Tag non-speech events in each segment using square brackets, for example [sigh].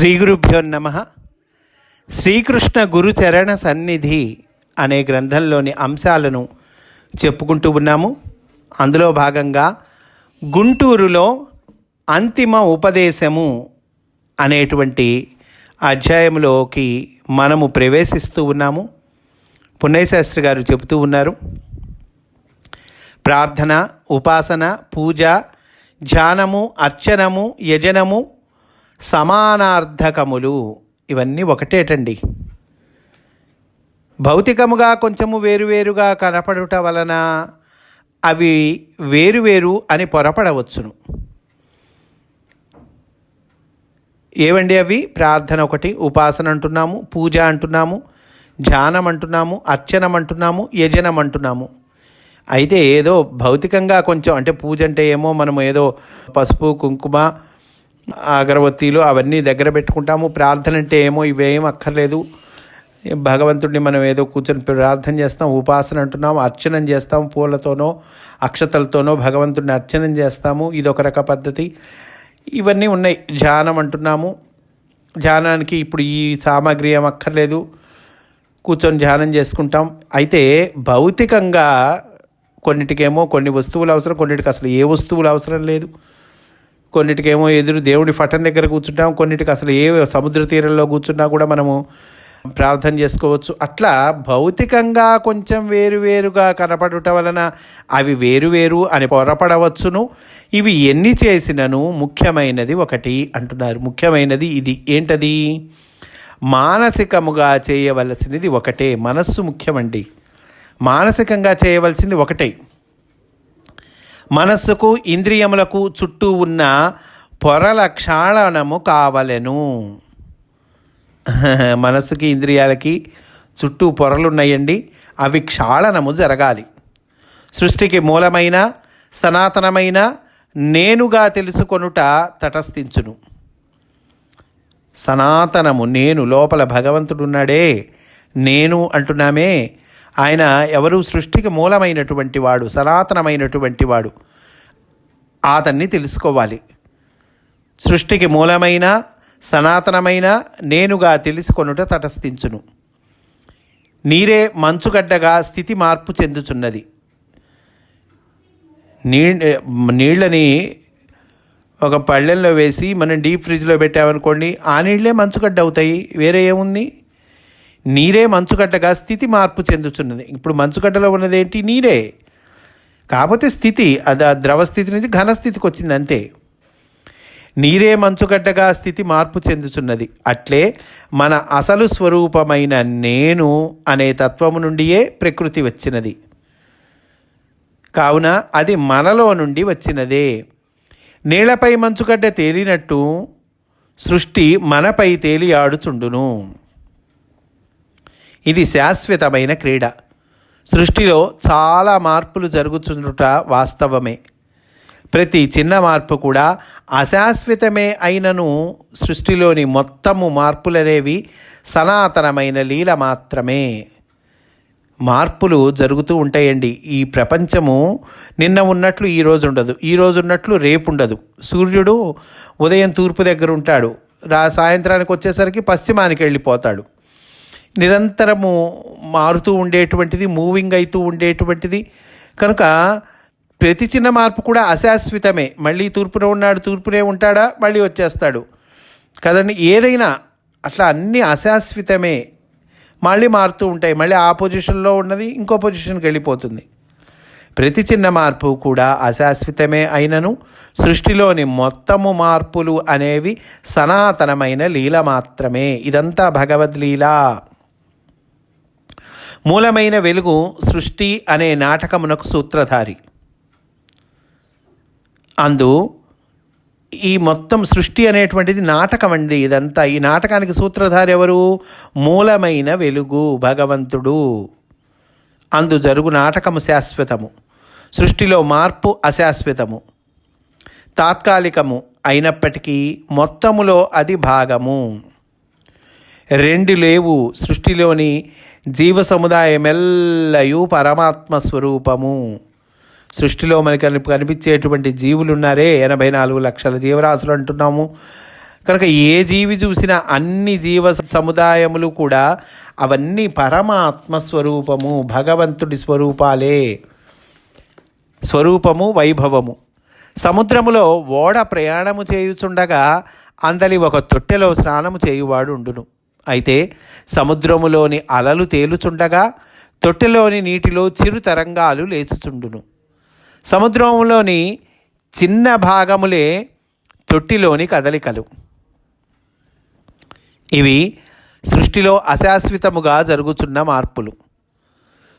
శ్రీ గురుభ్యో నమ. శ్రీకృష్ణ గురుచరణ సన్నిధి అనే గ్రంథంలోని అంశాలను చెప్పుకుంటూ ఉన్నాము. అందులో భాగంగా గుంటూరులో అంతిమ ఉపదేశము అనేటువంటి అధ్యాయంలోకి మనము ప్రవేశిస్తూ ఉన్నాము. పుణ్యశాస్త్రి గారు చెబుతూ ఉన్నారు. ప్రార్థన ఉపాసన పూజ ధ్యానము అర్చనము యజనము సమానార్థకములు. ఇవన్నీ ఒకటేటండి. భౌతికముగా కొంచెము వేరువేరుగా కనపడుట వలన అవి వేరువేరు అని పొరపడవచ్చును. ఏవండి అవి? ప్రార్థన ఒకటి ఉపాసన అంటున్నాము పూజ అంటున్నాము ధ్యానం అంటున్నాము అర్చనం అంటున్నాము యజనం అంటున్నాము. అయితే ఏదో భౌతికంగా కొంచెం అంటే పూజ అంటే ఏమో మనం ఏదో పసుపు కుంకుమ అగరబత్తీలు అవన్నీ దగ్గర పెట్టుకుంటాము. ప్రార్థన అంటే ఏమో ఇవేం అక్కర్లేదు. భగవంతుడిని మనం ఏదో కూర్చొని ప్రార్థన చేస్తాం ఉపాసన అంటున్నాము అర్చనం చేస్తాం పూలతోనో అక్షతలతోనో భగవంతుడిని అర్చనం చేస్తాము. ఇది ఒక రక పద్ధతి. ఇవన్నీ ఉన్నాయి. ధ్యానం అంటున్నాము. ధ్యానానికి ఇప్పుడు ఈ సామాగ్రి ఏం అక్కర్లేదు. కూర్చొని ధ్యానం చేసుకుంటాం. అయితే భౌతికంగా కొన్నిటికేమో కొన్ని వస్తువులు అవసరం కొన్నిటికి అసలు ఏ వస్తువులు అవసరం లేదు. కొన్నిటికేమో ఎదురు దేవుడి పట్టం దగ్గర కూర్చుంటాం కొన్నిటికి అసలు ఏ సముద్ర తీరంలో కూర్చున్నా కూడా మనము ప్రార్థన చేసుకోవచ్చు. అట్లా భౌతికంగా కొంచెం వేరువేరుగా కనపడుట వలన అవి వేరువేరు అని పొరపడవచ్చును. ఇవి ఎన్ని చేసినను ముఖ్యమైనది ఒకటి అంటున్నారు. ముఖ్యమైనది ఇది. ఏంటది? మానసికముగా చేయవలసినది ఒకటే. మనస్సు ముఖ్యమండి. మానసికంగా చేయవలసింది ఒకటే. మనస్సుకు ఇంద్రియములకు చుట్టూ ఉన్న పొరల క్షాళనము కావలెను. [laughs] మనస్సుకి ఇంద్రియాలకి చుట్టూ పొరలున్నాయండి. అవి క్షాళనము జరగాలి. సృష్టికి మూలమైన సనాతనమైన నేనుగా తెలుసుకొనుట తటస్థించును. సనాతనము నేను లోపల భగవంతుడున్నాడే నేను అంటున్నామే ఆయన ఎవరు? సృష్టికి మూలమైనటువంటి వాడు సనాతనమైనటువంటి వాడు. అతన్ని తెలుసుకోవాలి. సృష్టికి మూలమైన సనాతనమైన నేనుగా తెలుసుకొనుట తటస్థించును. నీరే మంచుగడ్డగా స్థితి మార్పు చెందుచున్నది. నీ నీళ్ళని ఒక పళ్ళెల్లో వేసి మనం డీప్ ఫ్రిడ్జ్లో పెట్టామనుకోండి ఆ నీళ్ళే మంచుగడ్డ అవుతాయి. వేరే ఏముంది? నీరే మంచుగడ్డగా స్థితి మార్పు చెందుతున్నది ఇప్పుడు మంచుగడ్డలో ఉన్నదేంటి? నీరే. కాకపోతే స్థితి అది ఆ ద్రవ స్థితి నుంచి ఘనస్థితికి వచ్చింది అంతే. నీరే మంచుగడ్డగా స్థితి మార్పు చెందుతున్నది అట్లే మన అసలు స్వరూపమైన నేను అనే తత్వము నుండియే ప్రకృతి వచ్చినది. కావున అది మనలో నుండి వచ్చినదే. నీళ్ళపై మంచుగడ్డ తేలినట్టు సృష్టి మనపై తేలి ఆడుచుండును. ఇది శాశ్వతమైన క్రీడ. సృష్టిలో చాలా మార్పులు జరుగుతుండుట వాస్తవమే. ప్రతి చిన్న మార్పు కూడా అశాశ్వతమే అయినను సృష్టిలోని మొత్తము మార్పులనేవి సనాతనమైన లీల మాత్రమే. మార్పులు జరుగుతూ ఉంటాయండి. ఈ ప్రపంచము నిన్న ఉన్నట్లు ఈ రోజు ఉండదు. ఈ ఉన్నట్లు రేపు ఉండదు. సూర్యుడు ఉదయం తూర్పు దగ్గర ఉంటాడు. రా సాయంత్రానికి వచ్చేసరికి పశ్చిమానికి వెళ్ళిపోతాడు. నిరంతరము మారుతూ ఉండేటువంటిది మూవింగ్ అవుతూ ఉండేటువంటిది. కనుక ప్రతి చిన్న మార్పు కూడా అశాశ్వతమే. మళ్ళీ తూర్పున ఉన్నాడు తూర్పునే ఉంటాడా మళ్ళీ వచ్చేస్తాడు. కదండి ఏదైనా అట్లా అన్నీ అశాశ్వతమే. మళ్ళీ మారుతూ ఉంటాయి. మళ్ళీ ఆ పొజిషన్లో ఉన్నది ఇంకో పొజిషన్కి వెళ్ళిపోతుంది. ప్రతి చిన్న మార్పు కూడా అశాశ్వతమే అయినను. సృష్టిలోని మొత్తము మార్పులు అనేవి సనాతనమైన లీల మాత్రమే. ఇదంతా భగవద్లీల. మూలమైన వెలుగు సృష్టి అనే నాటకమునకు సూత్రధారి. అందు ఈ మొత్తం సృష్టి అనేటువంటిది నాటకం అండి ఇదంతా. ఈ నాటకానికి సూత్రధారి ఎవరు? మూలమైన వెలుగు భగవంతుడు. అందు జరుగు నాటకము శాశ్వతము. సృష్టిలో మార్పు అశాశ్వతము. తాత్కాలికము అయినప్పటికీ మొత్తములో అది భాగము. రెండు లేవు సృష్టిలోని జీవ సముదాయమెల్లయు పరమాత్మ స్వరూపము సృష్టిలో మనకి కనిపించేటువంటి జీవులు ఉన్నారే ఎనభై నాలుగు లక్షల జీవరాశులు అంటున్నాము. కనుక ఏ జీవి చూసినా అన్ని జీవ సముదాయములు కూడా అవన్నీ పరమాత్మ స్వరూపము భగవంతుడి స్వరూపాలే. స్వరూపము వైభవము. సముద్రములో ఓడ ప్రయాణము చేయుచుండగా అందలి ఒక తొట్టెలో స్నానము చేయువాడు ఉండును అయితే సముద్రములోని అలలు తేలుచుండగా తొట్టెలోని నీటిలో చిరు తరంగాలు లేచుచుండును. సముద్రములోని చిన్న భాగములే తొట్టిలోని కదలికలు. ఇవి సృష్టిలో అశాశ్వతముగా జరుగుచున్న మార్పులు.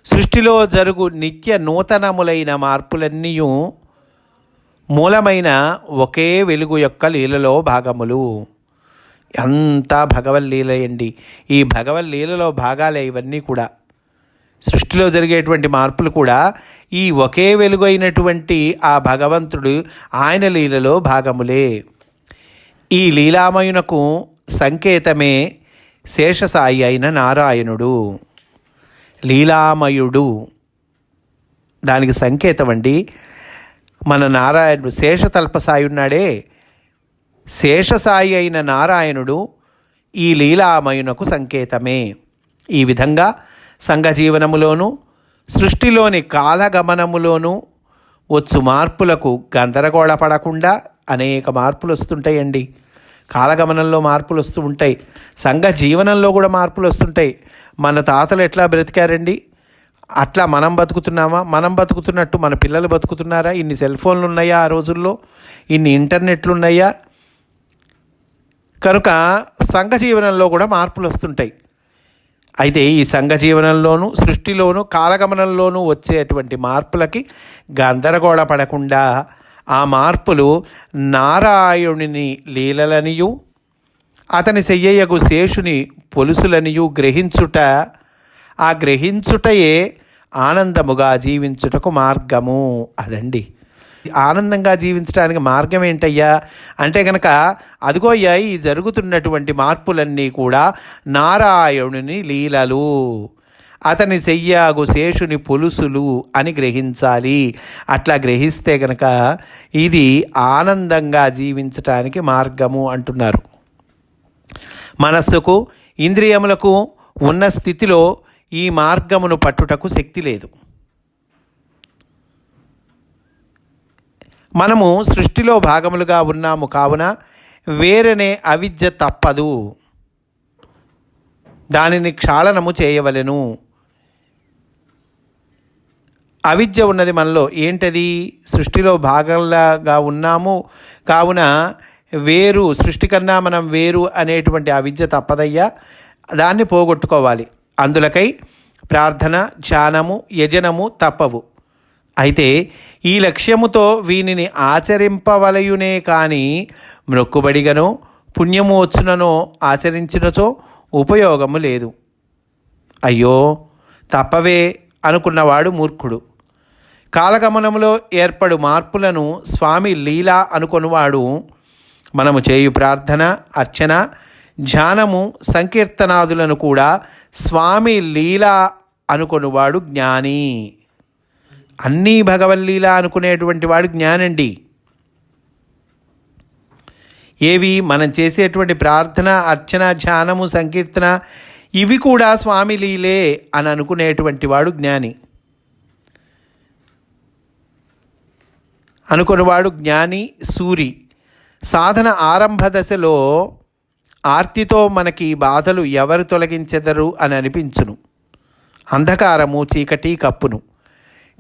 సృష్టిలో జరుగు నిత్య నూతనములైన మార్పులన్నీ మూలమైన ఒకే వెలుగు యొక్క లీలలో భాగములు. అంతా భగవల్లీలయండి. ఈ భగవల్లీలలో భాగాలే ఇవన్నీ కూడా. సృష్టిలో జరిగేటువంటి మార్పులు కూడా ఈ ఒకే వెలుగు అయినటువంటి ఆ భగవంతుడు ఆయన లీలలో భాగములే. ఈ లీలామయునకు సంకేతమే శేషసాయి అయిన నారాయణుడు. లీలామయుడు. దానికి సంకేతం అండి మన నారాయణుడు శేషతల్పసాయి ఉన్నాడే. శేషసాయి అయిన నారాయణుడు ఈ లీలామయునకు సంకేతమే. ఈ విధంగా సంఘజీవనములోనూ సృష్టిలోని కాలగమనములోనూ వచ్చు మార్పులకు గందరగోళపడకుండా అనేక మార్పులు వస్తుంటాయండి. కాలగమనంలో మార్పులు వస్తూ ఉంటాయి. సంఘ జీవనంలో కూడా మార్పులు వస్తుంటాయి. మన తాతలు ఎట్లా బ్రతికారండి? అట్లా మనం బతుకుతున్నామా? మనం బతుకుతున్నట్టు మన పిల్లలు బతుకుతున్నారా? ఇన్ని సెల్ ఫోన్లు ఉన్నాయా ఆ రోజుల్లో? ఇన్ని ఇంటర్నెట్లు ఉన్నాయా? కనుక సంఘ జీవనంలో కూడా మార్పులు వస్తుంటాయి. అయితే ఈ సంఘ జీవనంలోనూ సృష్టిలోనూ కాలగమనంలోనూ వచ్చేటువంటి మార్పులకి గందరగోళపడకుండా ఆ మార్పులు నారాయణుని లీలలనియు అతని శయ్యయ్యకు శేషుని పొలుసులనియు గ్రహించుట ఆ గ్రహించుటయే ఆనందముగా జీవించుటకు మార్గము అదండి. ఆనందంగా జీవించడానికి మార్గం ఏంటయ్యా? అంటే కనుక అదిగోయ్యా ఈ జరుగుతున్నటువంటి మార్పులన్నీ కూడా నారాయణుని లీలలు. అతని శయ్యాగు శేషుని పులుసులు అని గ్రహించాలి. అట్లా గ్రహిస్తే కనుక ఇది ఆనందంగా జీవించటానికి మార్గము అంటున్నారు. మనస్సుకు ఇంద్రియములకు ఉన్న స్థితిలో ఈ మార్గమును పట్టుటకు శక్తి లేదు. మనము సృష్టిలో భాగములుగా ఉన్నాము కావున వేరనే అవిద్య తప్పదు. దానిని క్షాళనము చేయవలెను. అవిద్య ఉన్నది మనలో ఏంటది? సృష్టిలో భాగంలాగా ఉన్నాము కావున వేరు సృష్టి కన్నా మనం వేరు అనేటువంటి అవిద్య తప్పదయ్యా. దాన్ని పోగొట్టుకోవాలి. అందులకై ప్రార్థన ధ్యానము యజనము తప్పవు. అయితే ఈ లక్ష్యముతో వీనిని ఆచరింపవలయునే కానీ మ్రొక్కుబడిగనో పుణ్యము వచ్చుననో ఆచరించినచో ఉపయోగము లేదు. అయ్యో తప్పవే అనుకున్నవాడు మూర్ఖుడు. కాలగమనంలో ఏర్పడు మార్పులను స్వామి లీలా అనుకొనివాడు. మనము చేయు ప్రార్థన అర్చన ధ్యానము సంకీర్తనాదులను కూడా స్వామి లీలా అనుకొనివాడు జ్ఞాని. అన్నీ భగవల్లీల అనుకునేటువంటి వాడు జ్ఞానండి. ఏవి మనం చేసేటువంటి ప్రార్థన అర్చన ధ్యానము సంకీర్తన ఇవి కూడా స్వామి లీలే అని అనుకునేటువంటి వాడు జ్ఞాని. అనుకున్నవాడు జ్ఞాని సూరి. సాధన ఆరంభ దశలో ఆర్తితో మనకి బాధలు ఎవరు తొలగించెదరు అని అనిపించును. అంధకారము చీకటి కప్పును.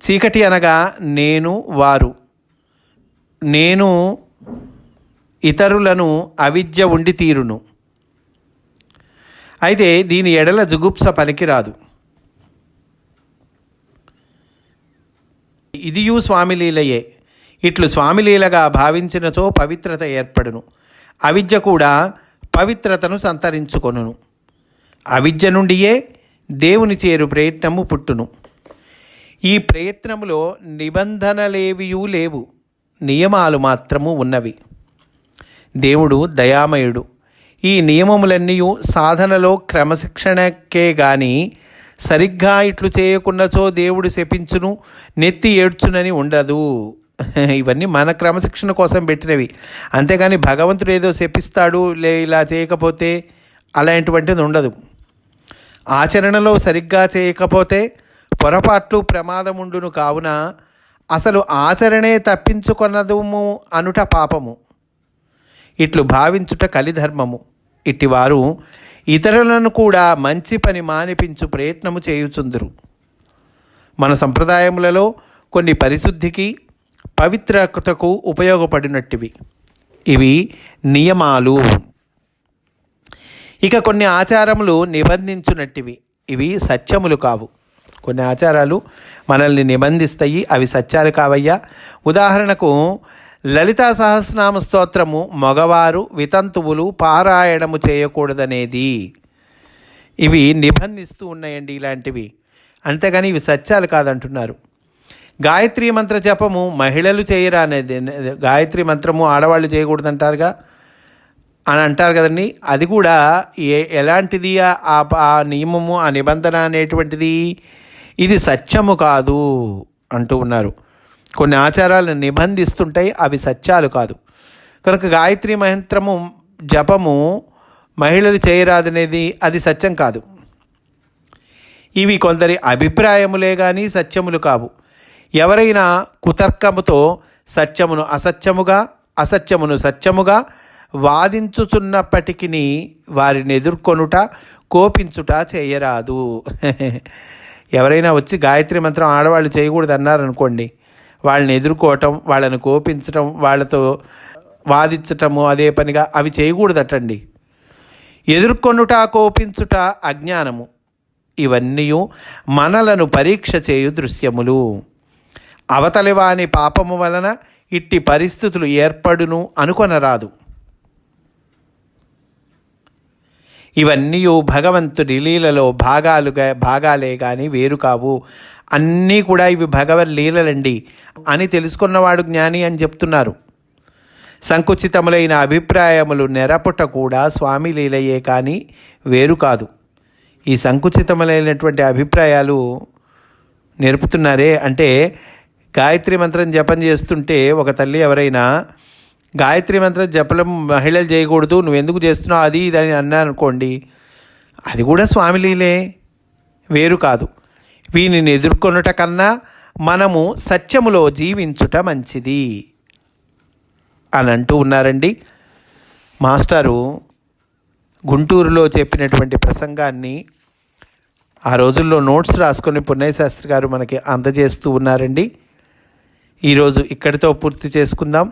చీకటి అనగా నేను వారు. నేను ఇతరులను అవిద్య ఉండి తీరును. అయితే దీని ఎడల జుగుప్స పనికిరాదు. ఇదియు స్వామిలీలయే. ఇట్లు స్వామిలీలగా భావించినచో పవిత్రత ఏర్పడును. అవిద్య కూడా పవిత్రతను సంతరించుకొనును. అవిద్య నుండియే దేవుని చేరు ప్రయత్నము పుట్టును. ఈ ప్రయత్నములో నిబంధనలేవియూ లేవు. నియమాలు మాత్రము ఉన్నవి. దేవుడు దయామయుడు. ఈ నియమములన్నీ సాధనలో క్రమశిక్షణకే గాని సరిగ్గా ఇట్లు చేయకున్నచో దేవుడు శపించును నెత్తి ఏడ్చునని ఉండదు. [laughs] ఇవన్నీ మన క్రమశిక్షణ కోసం పెట్టినవి. అంతేగాని భగవంతుడు ఏదో శపిస్తాడు లే ఇలా చేయకపోతే అలాంటివంటిది ఉండదు. ఆచరణలో సరిగ్గా చేయకపోతే పొరపాట్లు ప్రమాదముండును కావున అసలు ఆచరణే తప్పించుకొనదుము అనుట పాపము. ఇట్లు భావించుట కలిధర్మము. ఇట్టివారు ఇతరులను కూడా మంచి పని మానిపించు ప్రయత్నము చేయుచుందురు. మన సంప్రదాయములలో కొన్ని పరిశుద్ధికి పవిత్రతకు ఉపయోగపడినట్టివి. ఇవి నియమాలు. ఇక కొన్ని ఆచారములు నిబంధించునట్టివి. ఇవి సత్యములు కావు. కొన్ని ఆచారాలు మనల్ని నిబంధిస్తాయి అవి సత్యాలు కావయ్యా. ఉదాహరణకు లలితా సహస్రనామ స్తోత్రము మగవారు వితంతువులు పారాయణము చేయకూడదనేది. ఇవి నిబంధిస్తూ ఉన్నాయండి ఇలాంటివి. అంతేగాని ఇవి సత్యాలు కాదంటున్నారు. గాయత్రి మంత్ర జపము మహిళలు చేయరా అనేది గాయత్రి మంత్రము ఆడవాళ్ళు చేయకూడదంటారుగా? అని అంటారు కదండి. అది కూడా ఏ ఎలాంటిది ఆ ఆ నియమము ఆ నిబంధన అనేటువంటిది? ఇది సత్యము కాదు అంటూ ఉన్నారు. కొన్ని ఆచారాలను నిబంధిస్తుంటాయి అవి సత్యాలు కాదు. కనుక గాయత్రి మంత్రము జపము మహిళలు చేయరాదనేది అది సత్యం కాదు. ఇవి కొందరి అభిప్రాయములే కానీ సత్యములు కావు. ఎవరైనా కుతర్కముతో సత్యమును అసత్యముగా అసత్యమును సత్యముగా వాదించుచున్నప్పటికీ వారిని ఎదుర్కొనుట కోపించుట చేయరాదు. [laughs] ఎవరైనా వచ్చి గాయత్రి మంత్రం ఆడవాళ్ళు చేయకూడదు అన్నారనుకోండి వాళ్ళని ఎదుర్కోవటం వాళ్ళని కోపించటం వాళ్ళతో వాదించటము అదే పనిగా అవి చేయకూడదటండి. ఎదుర్కొనుట కోపించుట అజ్ఞానము. ఇవన్నీ మనలను పరీక్ష చేయు దృశ్యములు. అవతలివాని పాపము వలన ఇట్టి పరిస్థితులు ఏర్పడును అనుకొనరాదు. ఇవన్నీ భగవంతుడి లీలలో భాగాలుగా భాగాలే కానీ వేరు కావు. అన్నీ కూడా ఇవి భగవద్ లీలలండి అని తెలుసుకున్నవాడు జ్ఞాని అని చెప్తున్నారు. సంకుచితములైన అభిప్రాయములు నెరపుట కూడా స్వామి లీలయే కానీ వేరు కాదు. ఈ సంకుచితములైనటువంటి అభిప్రాయాలు నేర్పుతున్నారే అంటే గాయత్రి మంత్రం జపం చేస్తుంటే ఒక తల్లి ఎవరైనా గాయత్రి మంత్రం జపలం మహిళలు చేయకూడదు నువ్వు ఎందుకు చేస్తున్నావు అది ఇది అని అన్నాను అనుకోండి అది కూడా స్వామిలీలే వేరు కాదు. వీనిని ఎదుర్కొనుట కన్నా మనము సత్యములో జీవించుట మంచిది అని అంటూ ఉన్నారండి. మాస్టారు గుంటూరులో చెప్పినటువంటి ప్రసంగాన్ని ఆ రోజుల్లో నోట్స్ రాసుకొని పున్నయ్య శాస్త్రి గారు మనకి అందజేస్తూ ఉన్నారండి. ఈరోజు ఇక్కడితో పూర్తి చేసుకుందాం.